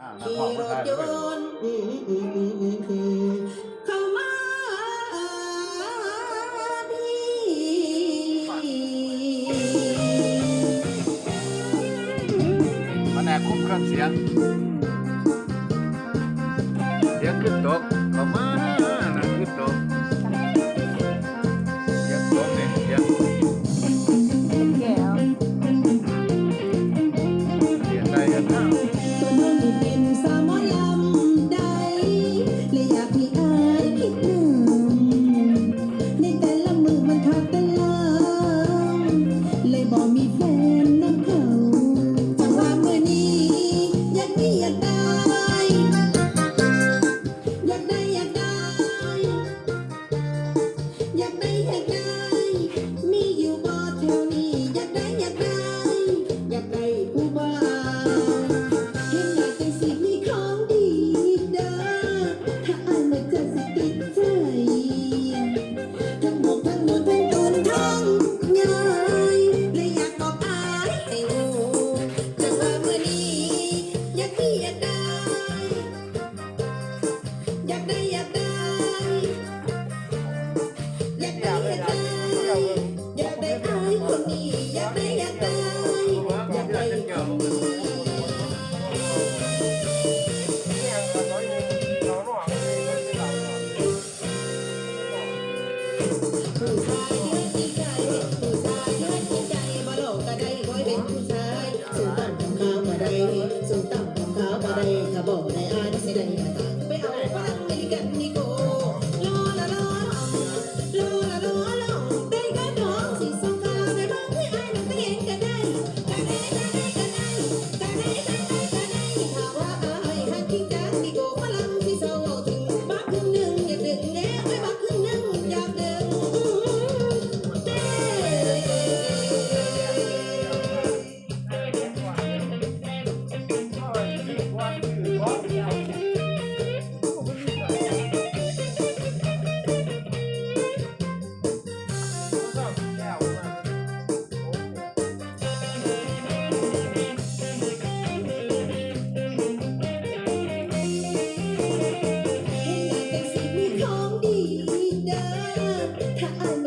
ขี่รถยนต์เข้ามาพี่แผนกคุ้มครื่งเสียง เสียงขึ้นตก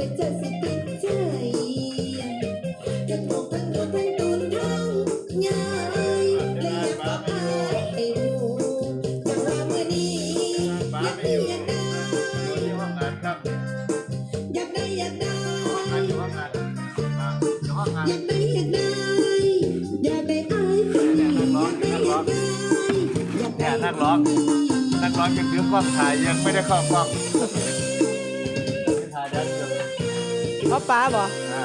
ว่เธอสิติดใจจะถูกทั้งโดนทั้งตูนร้องยายและอยากบอให้รู้จังว่าเมื่อนี้อยากได้อยากได้องนัยากได้อยากได้อยากได้อห้คนนี้อยากได้อยากได้อยากไนักร้องนักร้องยังเรื่อกล้องถ่ายยังไม่ได้เข้ากล้อง พ่อป้าบ่อ่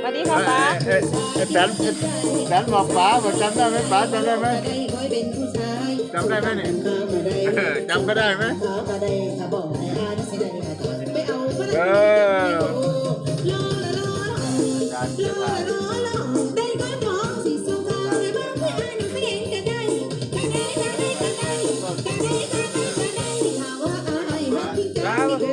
สวัสดีพ่อป้าเอ๊ะแตนแตนบอกป๋าบอกจำได้ไหมป๋าจำได้ไหมจำได้ไหมเนี่ยเอจำก็ได้ไหมเออการเสียดายครับพี่